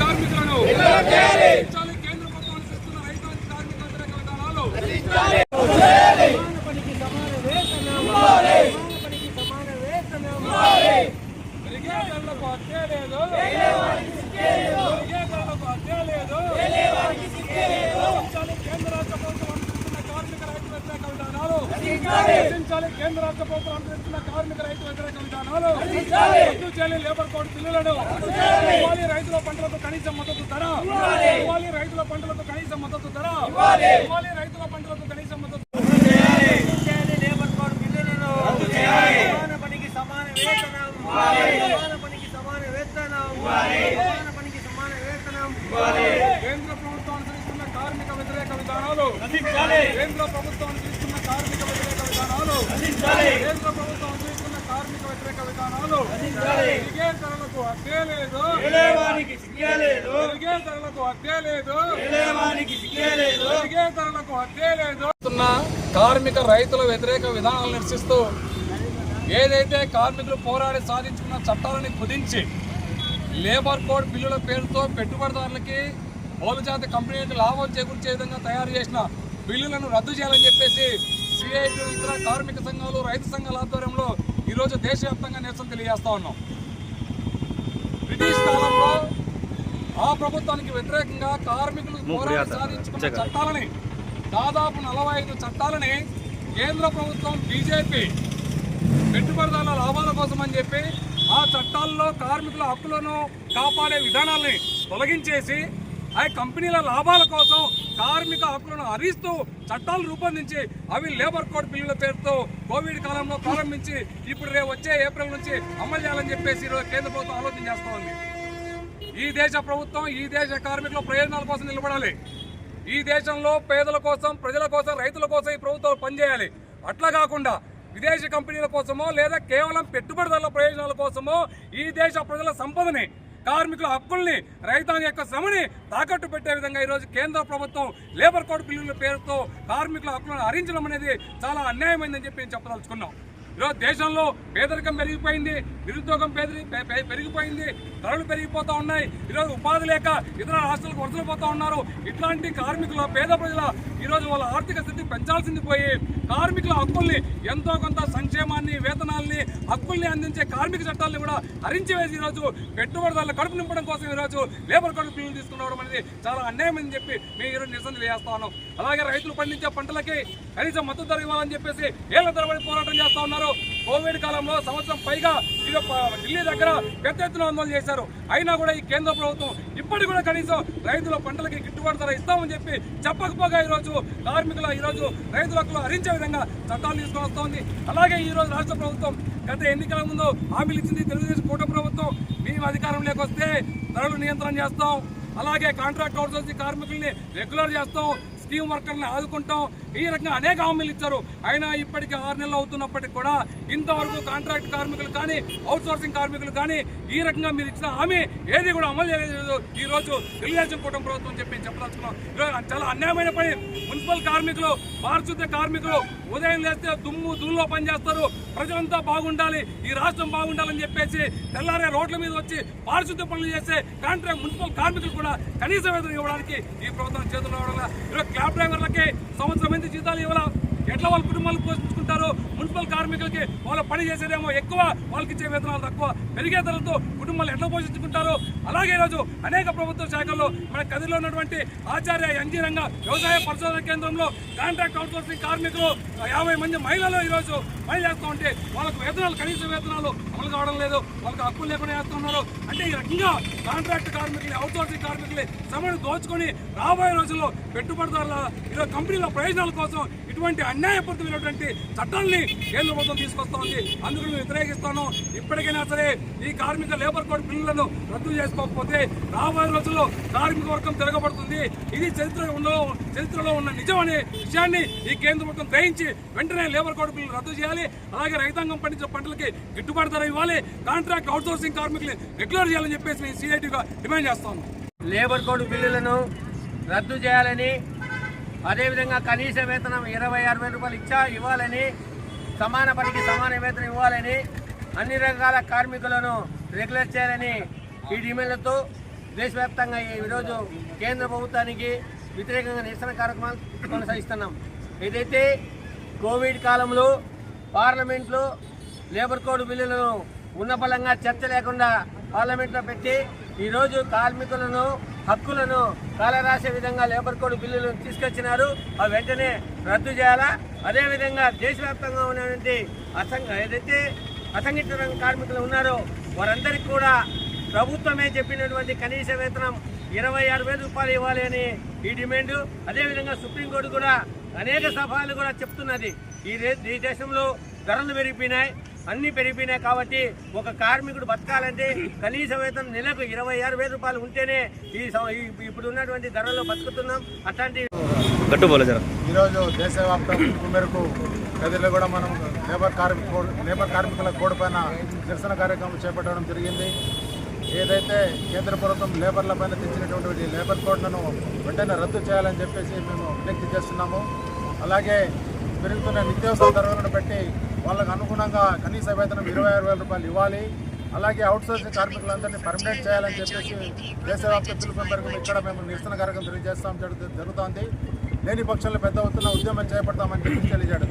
కార్మికులను కేంద్ర ప్రభుత్వం ఇస్తున్న రైతాంగ కార్మిక వ్యతిరేక విధానాలు కేంద్ర రాష్ట్ర ప్రభుత్వం ఇవ్వాలి కేంద్ర రాష్ట్ర ప్రభుత్వం అనుసరిస్తున్న కార్మిక రైతు వ్యతిరేక విధానాలు. రద్దు చేయాలి లేబర్ కోడ్ బిల్లులను. ఇవ్వాలి రైతుల పంటలకు కనీస మద్దతు ధర. ఇవ్వాలి. రైతుల పంటలకు కనీస మద్దతు ధర. ఇవ్వాలి. రైతుల పంటలకు కనీస మద్దతు చేయాలి. లేబర్ కోడ్ బిల్లులను. సమాన పనికి సమాన వేతనం. సమాన పనికి సమాన వేతనం. సమాన పనికి సమాన వేతనం. కేంద్ర ప్రభుత్వం అనుసరిస్తున్న కార్మిక వ్యతిరేక విధానాలు. కేంద్ర ప్రభుత్వం అనుసరిస్తున్న కేంద్ర ప్రభుత్వం అనుసరిస్తున్న కార్మిక వ్యతిరేక విధానాలు పెరిగే ధరలకు హక్కే లేదు. పెరిగే ధరలకు హక్కే లేదు. పెరిగే ధరలకు హక్కే లేదు. కార్మిక రైతుల వ్యతిరేక విధానాలు నిరసిస్తూ ఏదైతే కార్మికులు పోరాడి సాధించుకున్న చట్టాలని కుదించి లేబర్ కోడ్ బిల్లుల పేరుతో పెట్టుబడిదారులకి పౌరజాతి కంపెనీలకు లాభం చేకూర్చే విధంగా తయారు చేసిన బిల్లులను రద్దు చేయాలని చెప్పేసి సిఐటి ఇతర కార్మిక సంఘాలు రైతు సంఘాల ఆధ్వర్యంలో ఈరోజు దేశవ్యాప్తంగా నిరసన తెలియజేస్తా ఉన్నాం. బ్రిటిష్ కాలంలో ఆ ప్రభుత్వానికి వ్యతిరేకంగా కార్మికులు పోరాడి సాధించుకున్న చట్టాలని దాదాపు నలభై ఐదు చట్టాలని కేంద్ర ప్రభుత్వం బీజేపీ పెట్టుబడిదారుల లాభాల కోసం అని చెప్పి ఆ చట్టాల్లో కార్మికుల హక్కులను కాపాడే విధానాల్ని తొలగించేసి ఆ కంపెనీల లాభాల కోసం కార్మిక హక్కులను హరిస్తూ చట్టాలు రూపొందించి అవి లేబర్ కోడ్ బిల్లుల పేరుతో కోవిడ్ కాలంలో ప్రారంభించి ఇప్పుడు రేపు వచ్చే ఏప్రిల్ నుంచి అమలు చేయాలని చెప్పేసి ఈరోజు కేంద్ర ప్రభుత్వం ఆలోచన చేస్తూ ఉంది. ఈ దేశ ప్రభుత్వం ఈ దేశ కార్మికుల ప్రయోజనాల కోసం నిలబడాలి. ఈ దేశంలో పేదల కోసం ప్రజల కోసం రైతుల కోసం ఈ ప్రభుత్వాలు పనిచేయాలి. అట్లా కాకుండా విదేశీ కంపెనీల కోసమో లేదా కేవలం పెట్టుబడిదారుల ప్రయోజనాల కోసమో ఈ దేశ ప్రజల సంపదని కార్మికుల హక్కుల్ని రైతాంగ యొక్క శ్రమని తాకట్టు పెట్టే విధంగా ఈరోజు కేంద్ర ప్రభుత్వం లేబర్ కోడ్ బిల్లుల పేరుతో కార్మికుల హక్కులను హరించడం అనేది చాలా అన్యాయమైందని చెప్పి నేను చెప్పదలుచుకున్నాం. ఈరోజు దేశంలో పేదరికం పెరిగిపోయింది నిరుద్యోగం పేదరి పెరిగిపోయింది ధరలు పెరిగిపోతూ ఉన్నాయి ఈరోజు ఉపాధి లేక ఇతర రాష్ట్రాలకు పోతూ ఉన్నారు. ఇట్లాంటి కార్మికుల పేద ప్రజల ఈరోజు వాళ్ళ ఆర్థిక స్థితి పెంచాల్సింది పోయి కార్మికుల హక్కుల్ని ఎంతో కొంత సంక్షేమాన్ని వేతనాల్ని హక్కుల్ని అందించే కార్మిక చట్టాలను కూడా హరించి వేసి ఈరోజు పెట్టుబడిదారుల కడుపు నింపడం కోసం ఈరోజు లేబర్ కోడ్ బిల్లులు తీసుకురావడం అనేది చాలా అన్యాయమని చెప్పి మేము ఈరోజు నిరసన తెలియజేస్తా ఉన్నాం. అలాగే రైతులు పండించే పంటలకి కనీసం మద్దతు ధర ఇవ్వాలని చెప్పేసి ఏళ్ళ తరబడి పోరాటం చేస్తా ఉన్నారు. కోవిడ్ కాలంలో సంవత్సరం పైగా ఇది ఢిల్లీ దగ్గర పెద్ద ఎత్తున ఆందోళన చేశారు. అయినా కూడా ఈ కేంద్ర ప్రభుత్వం ఇప్పటికి కూడా కనీసం రైతుల పంటలకి గిట్టుబాటు ధర ఇస్తామని చెప్పి చెప్పకపోగా ఈరోజు కార్మికుల ఈరోజు రైతులకు హరించే విధంగా చట్టాలు తీసుకొని వస్తోంది. అలాగే ఈ రోజు రాష్ట్ర ప్రభుత్వం గత ఎన్నికల ముందు హామీలు ఇచ్చింది తెలుగుదేశం కూటమి ప్రభుత్వం. మేము అధికారంలోకి వస్తే ధరలు నియంత్రణ చేస్తాం. అలాగే కాంట్రాక్ట్ అవుట్సోర్సింగ్ కార్మికుల్ని రెగ్యులర్ చేస్తాం. స్కీమ్ వర్కర్ని ఆదుకుంటాం. ఈ రకంగా అనేక హామీలు ఇచ్చారు. అయినా ఇప్పటికి ఆరు నెలలు అవుతున్నప్పటికీ కూడా ఇంతవరకు కాంట్రాక్ట్ కార్మికులు కానీ అవుట్ సోర్సింగ్ కార్మికులు కానీ ఈ రకంగా మీరు ఇచ్చిన హామీ ఏది కూడా అమలు చేయలేదు. ఈ రోజు తెలుగుదేశం కూటమి ప్రభుత్వం చెప్పి చెప్పదలుచుకున్నాం. చాలా అన్యాయమైన పని. మున్సిపల్ కార్మికులు పారిశుద్ధ్య కార్మికులు ఉదయం లేస్తే దుమ్ము దుమ్ములో పనిచేస్తారు. ప్రజలంతా బాగుండాలి. ఈ రాష్ట్రం బాగుండాలని చెప్పేసి తెల్లారే రోడ్ల మీద వచ్చి పారిశుద్ధ్య పనులు చేసే కాంట్రాక్ట్ మున్సిపల్ కార్మికులు కూడా కనీస వేతనం ఇవ్వడానికి ఈ ప్రభుత్వం చేతుల్లో రావడం ఈరోజు క్యాబ్ డ్రైవర్లకి సంవత్సరం మంది జీతాలు ఇవ్వాల? ఎట్లా వాళ్ళ కుటుంబాలు పోషించుకుంటారు? మున్సిపల్ కార్మికులకి వాళ్ళ పని చేసేదేమో ఎక్కువ వాళ్ళకి ఇచ్చే వేతనాలు తక్కువ. పెరిగే ధరలతో కుటుంబాలు ఎట్లా పోషించుకుంటారు? అలాగే ఈరోజు అనేక ప్రభుత్వ శాఖల్లో మన కదిలో ఉన్నటువంటి ఆచార్య ఎన్జీ రంగ వ్యవసాయ పరిశోధన కేంద్రంలో కాంట్రాక్ట్ అవుట్సోర్సింగ్ కార్మికులు యాభై మంది మహిళలు ఈరోజు పని చేస్తూ ఉంటే వాళ్ళకు వేతనాలు కనీస వేతనాలు అమలు కావడం లేదు. వాళ్ళకి హక్కులు లేకుండా చేస్తున్నారు. అంటే ఈ రకంగా కాంట్రాక్ట్ కార్మికులు అవుట్సోర్సింగ్ కార్మికులు సమయం దోచుకొని రాబోయే రోజుల్లో పెట్టుబడిదారుల ఈరోజు కంపెనీల ప్రయోజనాల కోసం ఇటువంటి అన్యాయపూరితమైనటువంటి చట్టాల్ని కేంద్ర ప్రభుత్వం తీసుకొస్తోంది. అందుకు మేము వ్యతిరేకిస్తాను. ఇప్పటికైనా సరే ఈ కార్మిక లేబర్ కోడ్ బిల్లులను రద్దు చేసుకోకపోతే రాబోయే రోజుల్లో కార్మిక వర్గం తిరగబడుతుంది. ఇది చరిత్ర ఉన్న చరిత్రలో ఉన్న నిజం అనే విషయాన్ని ఈ కేంద్ర ప్రభుత్వం గ్రహించి వెంటనే లేబర్ కోడ్ బిల్లు రద్దు చేయాలి. అలాగే రైతాంగం పండించే పంటలకి గిట్టుబాటు ధర ఇవ్వాలి. కాంట్రాక్ట్ అవుట్సోర్సింగ్ కార్మికులు రెగ్యులర్ చేయాలని చెప్పేసి మేము సిఐటిగా డిమాండ్ చేస్తాము లేబర్ కోడ్ బిల్లులను రద్దు చేయాలని అదేవిధంగా కనీస వేతనం ఇరవై ఆరు వేల రూపాయలు ఇచ్చా ఇవ్వాలని సమాన పనికి సమాన వేతనం ఇవ్వాలని అన్ని రకాల కార్మికులను రెగ్యులర్ చేయాలని ఈ డిమాండ్లతో దేశవ్యాప్తంగా ఈరోజు కేంద్ర ప్రభుత్వానికి వ్యతిరేకంగా నిరసన కార్యక్రమాలు కొనసాగిస్తున్నాం. ఏదైతే కోవిడ్ కాలంలో పార్లమెంట్లో లేబర్ కోడ్ బిల్లులను ఉన్న బలంగా చర్చ లేకుండా పార్లమెంట్లో పెట్టి ఈరోజు కార్మికులను హక్కులను కాలరాసే విధంగా లేబర్ కోడ్ బిల్లులను తీసుకొచ్చినారు. అవి వెంటనే రద్దు చేయాలా? అదేవిధంగా దేశవ్యాప్తంగా ఉన్నటువంటి అసంఘ ఏదైతే అసంఘటిత రంగ కార్మికులు ఉన్నారో వారందరికీ కూడా ప్రభుత్వమే చెప్పినటువంటి కనీస వేతనం ఇరవై ఆరు వేల రూపాయలు ఇవ్వాలి అని ఈ డిమాండ్. అదేవిధంగా సుప్రీంకోర్టు కూడా అనేక సభలు కూడా చెప్తున్నది. ఈ ఈ దేశంలో ధరలు పెరిగిపోయినాయి. అన్ని పెరిగిపోయినాయి కాబట్టి ఒక కార్మికుడు బతకాలంటే కనీస వేతనం నెలకు ఇరవై ఆరు వేల రూపాయలు ఉంటేనే ఈ ఇప్పుడు ఉన్నటువంటి ధరల్లో బతుకుతున్నాం. అట్లాంటి ఈరోజు దేశవ్యాప్తం మేరకు గదిలో కూడా మనం లేబర్ కార్మిక కోడ్ లేబర్ కార్మికుల కోడ్ పైన నిరసన కార్యక్రమం చేపట్టడం జరిగింది. ఏదైతే కేంద్ర ప్రభుత్వం లేబర్ల పైన తెచ్చినటువంటి లేబర్ కోడ్లను వెంటనే రద్దు చేయాలని చెప్పేసి మేము విజ్ఞప్తి చేస్తున్నాము. అలాగే పెరుగుతున్న నిత్యావసర ధరలను బట్టి వాళ్ళకు అనుగుణంగా కనీస వేతనం ఇరవై ఆరు వేల రూపాయలు ఇవ్వాలి. అలాగే అవుట్ సోర్సింగ్ కార్మికులందరినీ పర్మనెంట్ చేయాలని చెప్పేసి దేశవ్యాప్త పిలుపు మేరకు ఇక్కడ మేము నిరసన కార్యక్రమం తెలియజేస్తాం. జరుగుతోంది. లేని పక్షంలో పెద్ద ఎత్తున ఉద్యమం చేపడతామని చెప్పి తెలియజేయడం.